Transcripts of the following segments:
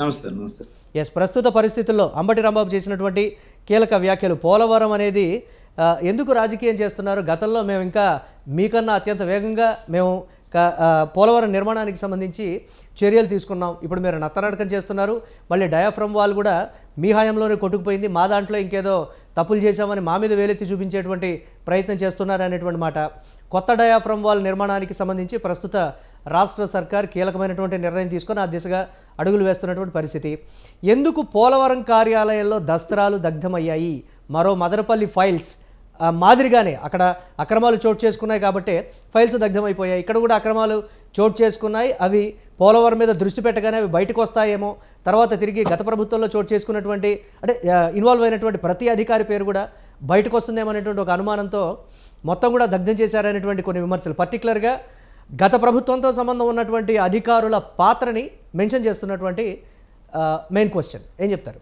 నమస్తే నమస్తే. ఎస్ ప్రస్తుత పరిస్థితుల్లో అంబటి రాంబాబు చేసినటువంటి కీలక వ్యాఖ్యలు. పోలవరం అనేది ఎందుకు రాజకీయం చేస్తున్నారు? గతంలో మేము ఇంకా మీకన్నా అత్యంత వేగంగా మేము పోలవరం నిర్మాణానికి సంబంధించి చర్యలు తీసుకున్నాం. ఇప్పుడు మీరు నత్తనాటకం చేస్తున్నారు. మళ్ళీ డయాఫ్రమ్ వాల్ కూడా మీ హయాంలోనే కొట్టుకుపోయింది. మా దాంట్లో ఇంకేదో తప్పులు చేశామని మా మీద వేలెత్తి చూపించేటువంటి ప్రయత్నం చేస్తున్నారు అనేటువంటి మాట. కొత్త డయాఫ్రమ్ వాల్ నిర్మాణానికి సంబంధించి ప్రస్తుత రాష్ట్ర సర్కార్ కీలకమైనటువంటి నిర్ణయం తీసుకొని ఆ దిశగా అడుగులు వేస్తున్నటువంటి పరిస్థితి. ఎందుకు పోలవరం కార్యాలయంలో దస్త్రాలు దగ్ధమయ్యాయి? మరో మదనపల్లి ఫైల్స్ మాదిరిగానే అక్కడ అక్రమాలు చోటు చేసుకున్నాయి కాబట్టి ఫైల్స్ దగ్ధమైపోయాయి. ఇక్కడ కూడా అక్రమాలు చోటు చేసుకున్నాయి. అవి పోలవరం మీద దృష్టి పెట్టగానే అవి బయటకు వస్తాయేమో. తర్వాత తిరిగి గత ప్రభుత్వంలో చోటు చేసుకున్నటువంటి అంటే ఇన్వాల్వ్ అయినటువంటి ప్రతి అధికారి పేరు కూడా బయటకు వస్తుందేమో అనేటువంటి ఒక అనుమానంతో మొత్తం కూడా దగ్ధం చేశారనేటువంటి కొన్ని విమర్శలు. పర్టికులర్గా గత ప్రభుత్వంతో సంబంధం ఉన్నటువంటి అధికారుల పాత్రని మెన్షన్ చేస్తున్నటువంటి మెయిన్ క్వశ్చన్. ఏం చెప్తారు?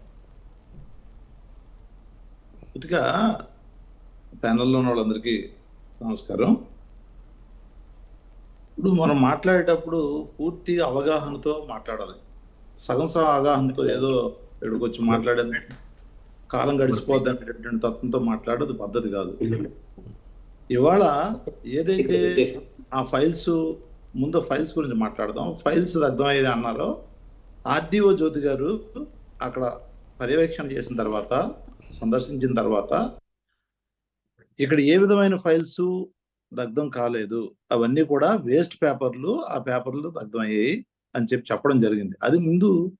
ప్యానల్లో ఉన్న వాళ్ళందరికీ నమస్కారం. ఇప్పుడు మనం మాట్లాడేటప్పుడు పూర్తి అవగాహనతో మాట్లాడాలి. సగం సగం అవగాహనతో ఏదో ఎడుకొచ్చి మాట్లాడేది కాలం గడిచిపోద్ది అనేటటువంటి తత్వంతో మాట్లాడదు పద్ధతి కాదు. ఇవాళ ఏదైతే ఆ ఫైల్స్ ముందు ఫైల్స్ గురించి మాట్లాడదాం. ఫైల్స్ అర్థమయ్యేది అన్నారో ఆర్డీఓ జ్యోతి గారు అక్కడ పర్యవేక్షణ చేసిన తర్వాత సందర్శించిన తర్వాత ఇక్కడ ఏ విధమైన ఫైల్స్ దగ్ధం కాలేదు. అవన్నీ కూడా వేస్ట్ పేపర్లు ఆ పేపర్లు దగ్ధం అయ్యాయి అని చెప్పి చెప్పడం జరిగింది. అది ముందు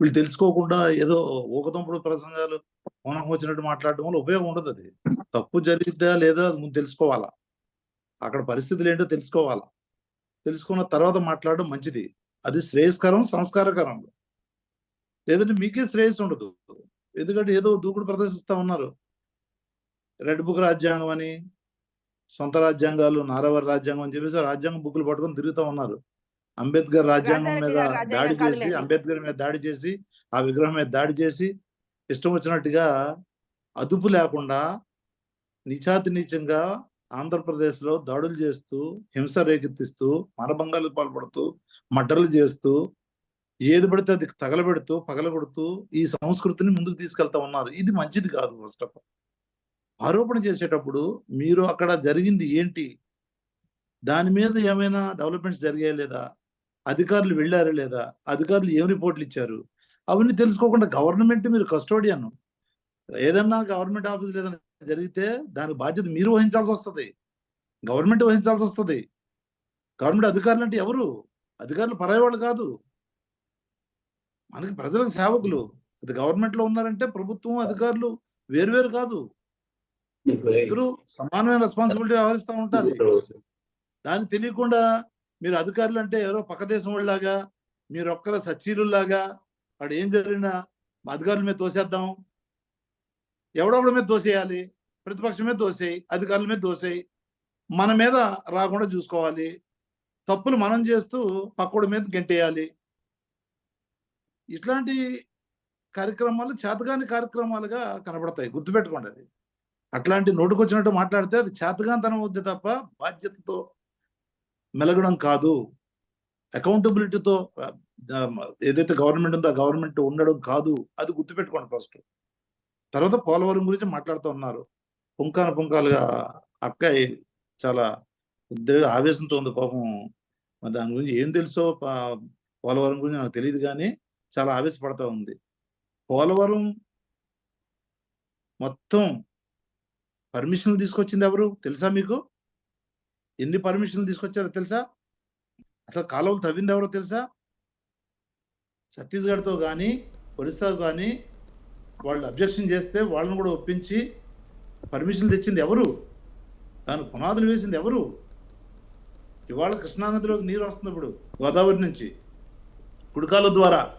వీళ్ళు తెలుసుకోకుండా ఏదో ఊకదంపుడు ప్రసంగాలు మౌనం వచ్చినట్టు మాట్లాడడం వల్ల ఉపయోగం ఉండదు అది. తప్పు జరిగిద్దా లేదా అది ముందు తెలుసుకోవాలా? అక్కడ పరిస్థితులు ఏంటో తెలుసుకోవాలా? తెలుసుకున్న తర్వాత మాట్లాడడం మంచిది. అది శ్రేయస్కరం సంస్కారకరం. లేదంటే మీకే శ్రేయస్సు ఉండదు. ఎందుకంటే ఏదో దూకుడు ప్రదర్శిస్తా ఉన్నారు. రెడ్ బుక్ రాజ్యాంగం అని సొంత రాజ్యాంగాలు నారవర్ రాజ్యాంగం అని చెప్పేసి రాజ్యాంగం బుక్లు పట్టుకొని తిరుగుతూ ఉన్నారు. అంబేద్కర్ రాజ్యాంగం మీద దాడి చేసి. అంబేద్కర్ మీద దాడి చేసి ఆ విగ్రహం మీద దాడి చేసి ఇష్టం వచ్చినట్టుగా అదుపు లేకుండా నిచాతి నీచంగా ఆంధ్రప్రదేశ్లో దాడులు చేస్తూ హింస రేకెత్తిస్తూ మనభంగాలు పాల్పడుతూ మర్డర్లు చేస్తూ ఏది పడితే అది తగలబెడుతూ పగలగొడుతూ ఈ సంస్కృతిని ముందుకు తీసుకెళ్తా ఉన్నారు. ఇది మంచిది కాదు ఫస్ట్ ఆఫ్ ఆల్. ఆరోపణ చేసేటప్పుడు మీరు అక్కడ జరిగింది ఏంటి? దాని మీద ఏమైనా డెవలప్మెంట్స్ జరిగాయా లేదా? అధికారులు వెళ్ళారా లేదా? అధికారులు ఏం రిపోర్ట్లు ఇచ్చారు? అవన్నీ తెలుసుకోకుండా గవర్నమెంట్ మీరు కస్టోడియన్ ఏదన్నా గవర్నమెంట్ ఆఫీస్ ఏదైనా జరిగితే దాని బాధ్యత మీరు వహించాల్సి వస్తుంది. గవర్నమెంట్ వహించాల్సి వస్తుంది. గవర్నమెంట్ అధికారులు అంటే ఎవరు? అధికారులు పరాయవాళ్ళు కాదు. మనకి ప్రజలకు సేవకులు. అది గవర్నమెంట్లో ఉన్నారంటే ప్రభుత్వం అధికారులు వేరువేరు కాదు. ఇద్దరు సమానమైన రెస్పాన్సిబిలిటీ వ్యవహరిస్తూ ఉంటారు. దాన్ని తెలియకుండా మీరు అధికారులు అంటే ఎవరో పక్క దేశం వాళ్ళలాగా మీరు ఒక్కర సచీలులాగా అక్కడ ఏం జరిగినా మా అధికారుల మీద తోసేద్దాం. ఎవడొకడి మీద తోసేయాలి ప్రతిపక్షం మీద తోసేయి అధికారుల మీద తోసేయి. మన మీద రాకుండా చూసుకోవాలి. తప్పులు మనం చేస్తూ పక్కడి మీద గెంటేయాలి. ఇట్లాంటి కార్యక్రమాలు చేతగాని కార్యక్రమాలుగా కనబడతాయి. గుర్తుపెట్టుకోండి అది. అట్లాంటి నోటుకొచ్చినట్టు మాట్లాడితే అది చేతగాంతనం అవుద్ది తప్ప బాధ్యతతో మెలగడం కాదు. అకౌంటబిలిటీతో ఏదైతే గవర్నమెంట్ ఉందో ఆ గవర్నమెంట్ ఉండడం కాదు. అది గుర్తుపెట్టుకోండి ఫస్ట్ తర్వాత పోలవరం గురించి మాట్లాడుతూ ఉన్నారు. పుంకాన పుంకాలుగా అక్కయ్య చాలా ఉద్రేక ఆవేశంతో ఉంది పాపం. మరి దాని గురించి ఏం తెలుసో పా- పోలవరం గురించి నాకు తెలియదు కానీ చాలా ఆవేశపడతా ఉంది. పోలవరం మొత్తం పర్మిషన్లు తీసుకొచ్చింది ఎవరు? తెలుసా మీకు? ఎన్ని పర్మిషన్లు తీసుకొచ్చారో తెలుసా? అసలు కాలువలు తవ్వింది ఎవరో తెలుసా? ఛత్తీస్గఢ్తో కానీ ఒరిస్సాతో కానీ వాళ్ళు అబ్జెక్షన్ చేస్తే వాళ్ళని కూడా ఒప్పించి పర్మిషన్ తెచ్చింది ఎవరు? దాని పునాదులు వేసింది ఎవరు? ఇవాళ కృష్ణానదిలోకి నీరు వస్తుంది ఇప్పుడు గోదావరి నుంచి కుడికాల ద్వారా.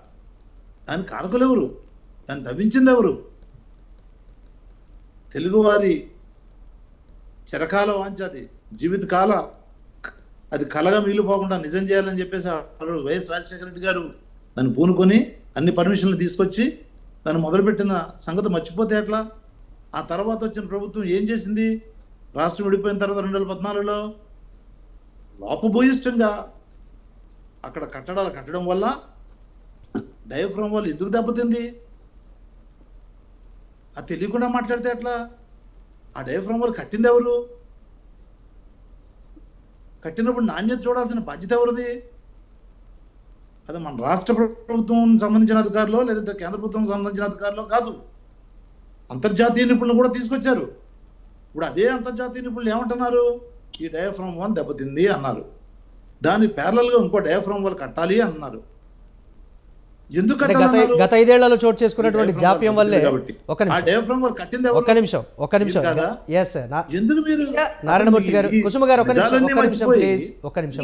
దాని కారకులు ఎవరు? దాన్ని తవ్వించింది ఎవరు? తెలుగువారి చిరకాల వాంఛ అది. జీవితకాల అది కలగా మిగిలిపోకుండా నిజం చేయాలని చెప్పేసి వైఎస్ రాజశేఖర రెడ్డి గారు దాన్ని పూనుకొని అన్ని పర్మిషన్లు తీసుకొచ్చి దాన్ని మొదలుపెట్టిన సంగతి మర్చిపోతే ఎట్లా? ఆ తర్వాత వచ్చిన ప్రభుత్వం ఏం చేసింది? రాష్ట్రం విడిపోయిన తర్వాత రెండు వేల పద్నాలుగులో లోపభూయిష్టంగా అక్కడ కట్టడాలు కట్టడం వల్ల డయాఫ్రమ్ వాళ్ళు ఎందుకు దెబ్బతింది? అది తెలియకుండా మాట్లాడితే ఎట్లా? ఆ డయాఫ్రామ్ వాళ్ళు కట్టింది ఎవరు? కట్టినప్పుడు నాణ్యత చూడాల్సిన బాధ్యత ఎవరిది? అది మన రాష్ట్ర ప్రభుత్వం సంబంధించిన అధికారులు లేదంటే కేంద్ర ప్రభుత్వం సంబంధించిన అధికారులు కాదు. అంతర్జాతీయ నిపుణులు కూడా తీసుకొచ్చారు. ఇప్పుడు అదే అంతర్జాతీయ నిపుణులు ఏమంటున్నారు? ఈ డయాఫ్రామ్ వన్ దెబ్బతింది అన్నారు. దాని ప్యారలల్గా ఇంకో డయాఫ్రామ్ వాళ్ళు కట్టాలి అన్నారు. ఎందుకు అంటే గత ఐదేళ్ళలో చోటు చేసుకున్నటువంటి జాప్యం వల్లే. ఒక ఆ నిమిషం? ఒక్క నిమిషం ఒక్క నిమిషం? ఎస్ ఎందుకు మీరు నారాయణమూర్తి గారు కుసుమ గారు ఒక్క నిమిషం ఒక్క నిమిషం ప్లీజ్ ఒక్క నిమిషం.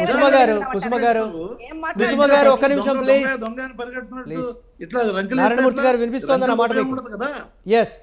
కుసుమ గారు? కుసుమ గారు ఏం కుసుమ? గారు ఒక్క నిమిషం ప్లీజ్ రంకెలేస్తే నారాయణమూర్తి? గారు వినిపిస్తోందన్న మాట రంకెలు మీకు. ఉండదు కదా? ఎస్